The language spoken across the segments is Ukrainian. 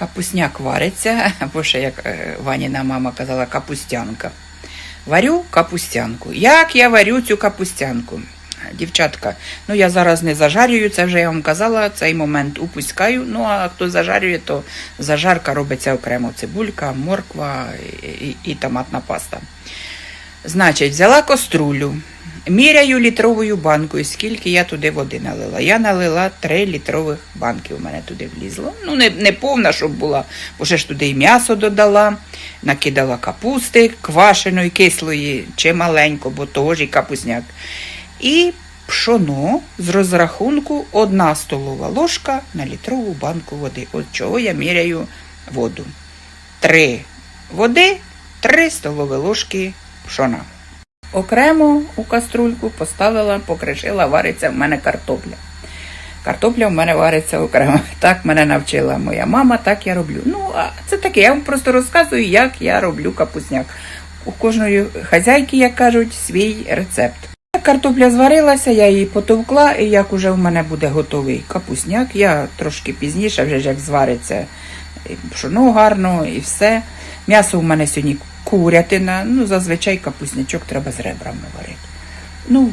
Капусняк вариться, або ще, як е, Ваніна мама казала, капустянка. Варю капустянку. Як я варю цю капустянку? Дівчатка, ну я зараз не зажарюю, це вже я вам казала, цей момент упускаю. Ну а хто зажарює, то зажарка робиться окремо цибулька, морква і, і, і томатна паста. Значить, взяла каструлю, міряю літровою банкою, скільки я туди води налила. Я налила 3 літрових банки, у мене туди влізло. Ну, не, не повна, щоб була, бо ще ж туди і м'ясо додала, накидала капусти квашеної, кислої, чи маленько, бо того ж і капусняк. І пшоно з розрахунку 1 столова ложка на літрову банку води. От чого я міряю воду. 3 води, 3 столові ложки пшона. Окремо у каструльку поставила, покришила, вариться в мене картопля. Картопля в мене вариться окремо. Так мене навчила моя мама, так я роблю. Ну, а це таке, я вам просто розказую, як я роблю капусняк. У кожної хазяйки, як кажуть, свій рецепт. Картопля зварилася, я її потовкла, і як уже в мене буде готовий капусняк, я трошки пізніше, вже як звариться пшоно гарно і все. М'ясо у мене сьогодні курятина, ну зазвичай капуснячок треба з ребрами варити. Ну,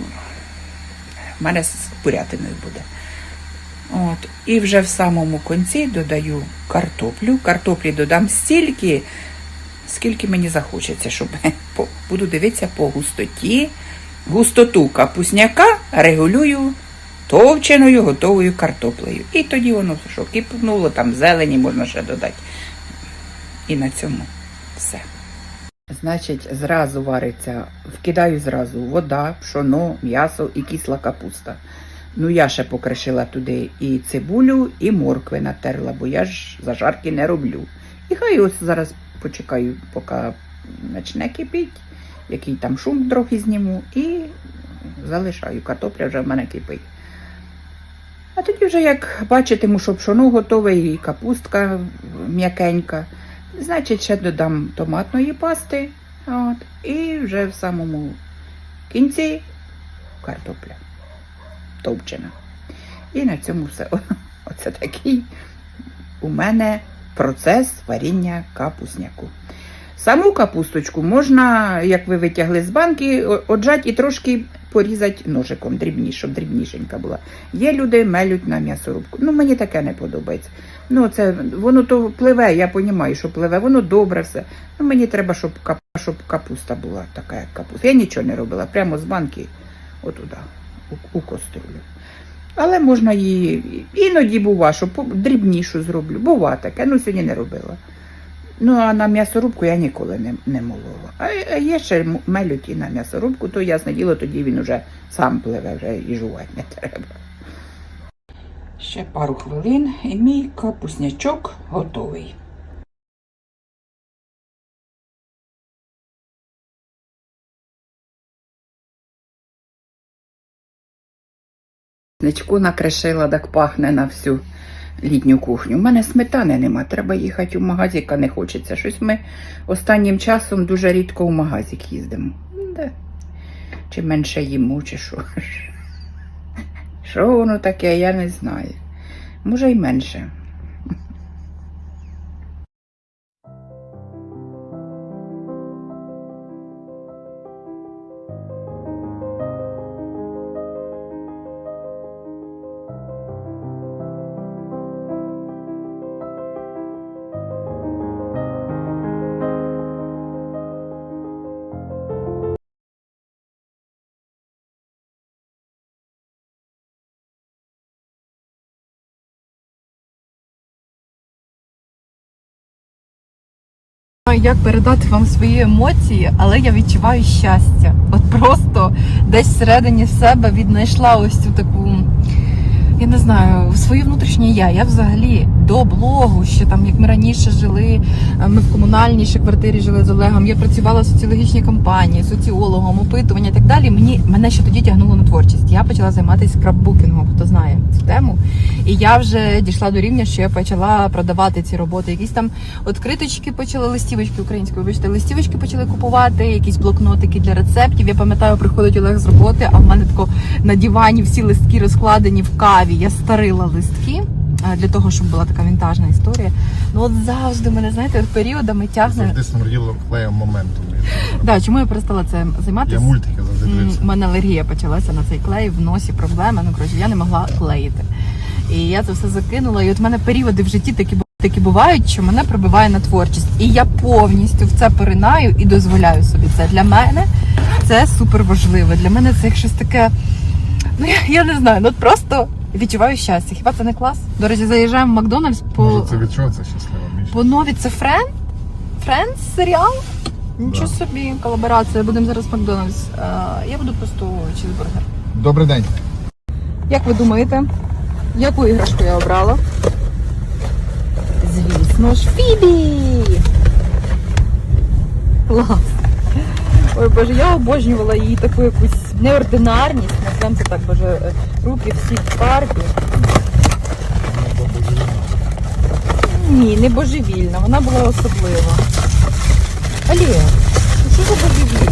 в мене з курятиною буде. От. І вже в самому кінці додаю картоплю. Картоплі додам стільки, скільки мені захочеться, щоб буду дивитися по густоті. Густоту капусняка регулюю товченою готовою картоплею. І тоді воно що кипнуло, там зелені можна ще додати. І на цьому все. Значить, зразу вариться, вкидаю зразу вода, пшоно, м'ясо і кисла капуста. Ну, я ще покришила туди і цибулю, і моркви натерла, бо я ж зажарки не роблю. І хай ось зараз почекаю, поки почне кипіть, який там шум трохи зніму, і залишаю. Картопля вже в мене кипить. А тоді вже, як бачитиму, що пшоно готове і капустка м'якенька, значить, ще додам томатної пасти. От, і вже в самому кінці картопля товчена. І на цьому все. Оце такий у мене процес варіння капусняку. Саму капусточку можна, як ви витягли з банки, о- і трошки порізати ножиком дрібніше, щоб дрібнішенька була. Є люди мелють на м'ясорубку. Ну, мені таке не подобається. Ну, це воно то пливе, я розумію, що пливе, воно добре все. Ну, мені треба, щоб, кап, щоб капуста була така, як капуста. Я нічого не робила, прямо з банки отуда, у, у каструлю. Але можна її іноді бува, що дрібнішу зроблю. Бува таке, ну сьогодні не робила. Ну, а на м'ясорубку я ніколи не, не молола. А, є ще мелють і на м'ясорубку, то ясне діло, тоді він уже сам пливе, вже і жувати не треба. Ще пару хвилин і мій капуснячок готовий. Ничку накришила, так пахне на всю літню кухню. У мене сметани нема, треба їхати у магазик, а не хочеться. Щось ми останнім часом дуже рідко у магазик їздимо. Де? Чи менше їмо, чи що. Що воно таке, я не знаю. Може й менше. Знаю, як передати вам свої емоції, але я відчуваю щастя. От просто десь всередині себе віднайшла ось цю таку, я не знаю, своє внутрішнє я. Я взагалі до блогу, ще там, як ми раніше жили, е, ми в комунальній ще квартирі жили з Олегом. Я працювала в соціологічній компанії, соціологом, опитування і так далі. Мені мене ще тоді тягнуло на творчість. Я почала займатися скраббукінгом, хто знає цю тему. І я вже дійшла до рівня, що я почала продавати ці роботи. Якісь там Откриточки почали листівочки українською, вибачте, листівочки почали купувати, якісь блокнотики для рецептів. Я пам'ятаю, приходить Олег з роботи, а в мене тако на дивані всі листки розкладені в каві. Я старила листки для того, щоб була така вінтажна історія. Ну от завжди мене, знаєте, періодами тягне. Завжди смерділо клеєм моментом. Да, чому я перестала це займатися? Я мультики завжди дивився. У мене алергія почалася на цей клей, в носі проблеми. Ну коротше, я не могла клеїти. І я це все закинула. І от в мене періоди в житті такі такі бувають, що мене пробиває на творчість. І я повністю в це поринаю і дозволяю собі це. Для мене це супер важливо. Для мене це як щось таке. Ну я, я не знаю, ну просто відчуваю щастя. Хіба це не клас? До речі, заїжджаємо в Макдональдс по, Може це від чого це щаслива по нові. Це Френ? Френдс серіал? Нічого Да. собі, колаборація. Будемо зараз в Макдональдс. Е, я буду просто чізбургер. Добрий день. Як ви думаєте, яку іграшку я обрала? Звісно ж, Фібі! Клас! Ой, боже, я обожнювала її таку якусь неординарність, назвемо це так, боже, е, руки всі в фарбі. Ні, не божевільна, вона була особлива. Олег, ну що за божевільна?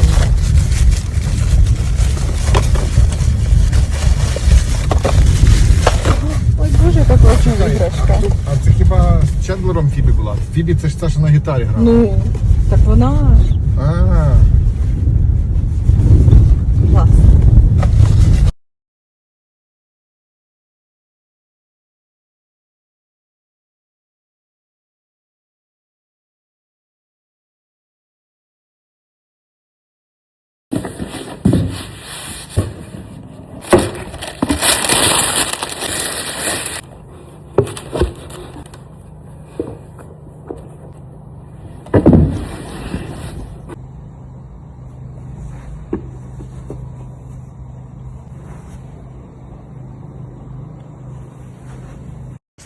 Ой, боже, яка класна іграшка. А це хіба з Чендлером Фібі була? Фібі це ж та, що на гітарі грала. Ну, так вона А, клас.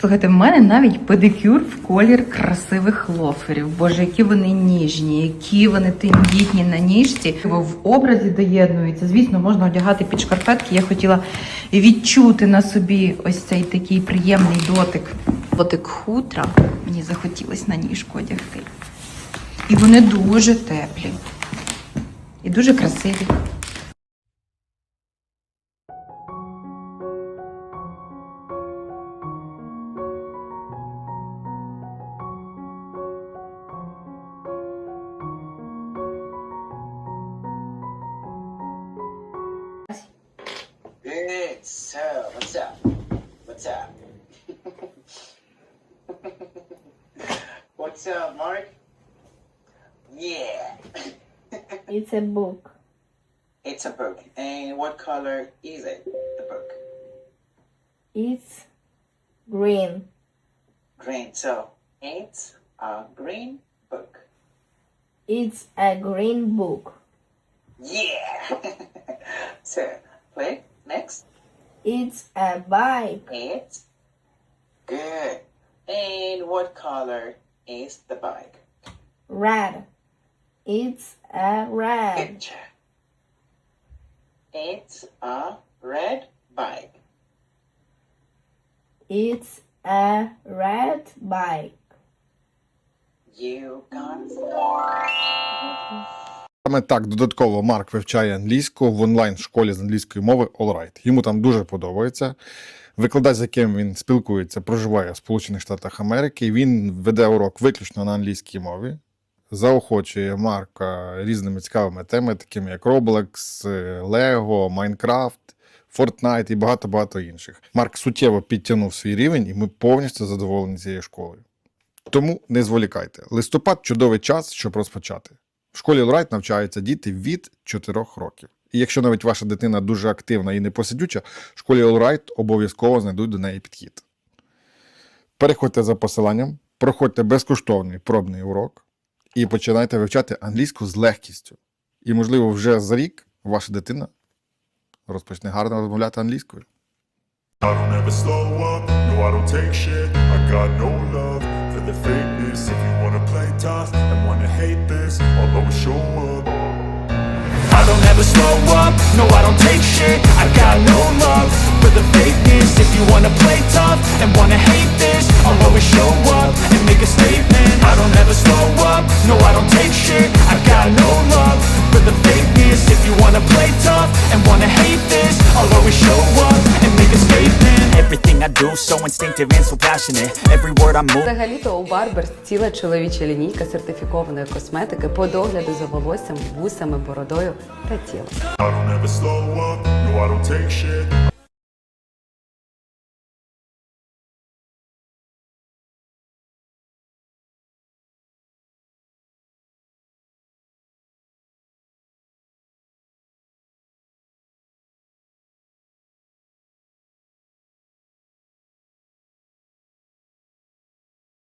Слухайте, в мене навіть педикюр в колір красивих лоферів. Боже, які вони ніжні, які вони тендітні на ніжці. В образі доєднуються. Звісно, можна одягати під шкарпетки. Я хотіла відчути на собі ось цей такий приємний дотик. Дотик хутра. Мені захотілося на ніжку одягти. І вони дуже теплі. І дуже красиві. It's a book. it's a book. And what color is it? The book. It's green. Green. So it's a green book. It's a green book. Yeah. so play next. It's a bike. It's good. And what color is the bike? Red. It's a red. Good. It's a red bike. It's a red bike. You it. Саме так додатково Марк вивчає англійську в онлайн-школі з англійської мови AllRight. Йому там дуже подобається. Викладач, з яким він спілкується, проживає в Сполучених Штатах Америки. Він веде урок виключно на англійській мові. Заохочує Марка різними цікавими темами, такими як Roblox, Lego, Minecraft, Fortnite і багато-багато інших. Марк суттєво підтягнув свій рівень, і ми повністю задоволені цією школою. Тому не зволікайте. Листопад чудовий час, щоб розпочати. В школі Лрайт навчаються діти від 4 років. І якщо навіть ваша дитина дуже активна і непосидюча, в школі Allright обов'язково знайдуть до неї підхід. Переходьте за посиланням, проходьте безкоштовний пробний урок і починайте вивчати англійську з легкістю. І, можливо, вже за рік ваша дитина розпочне гарно розмовляти англійською. I don't ever slow up, no I don't take shit I got no love for the fakeness If you wanna play tough and wanna hate this I'll always show up I don't ever slow up, no I don't take shit I got no love for the fakeness If you wanna play tough and wanna hate this I'll always show up make a statement I don't ever slow up, no I don't take shit I've got no love for the fakeness If you wanna play tough and wanna hate this I'll always show up and make a statement Everything I do so instinctive and so passionate Every word I move Взагалі-то у Барбер ціла чоловіча лінійка сертифікованої косметики по догляду за волоссям, вусами, бородою та тілом I don't ever slow up, no I don't take shit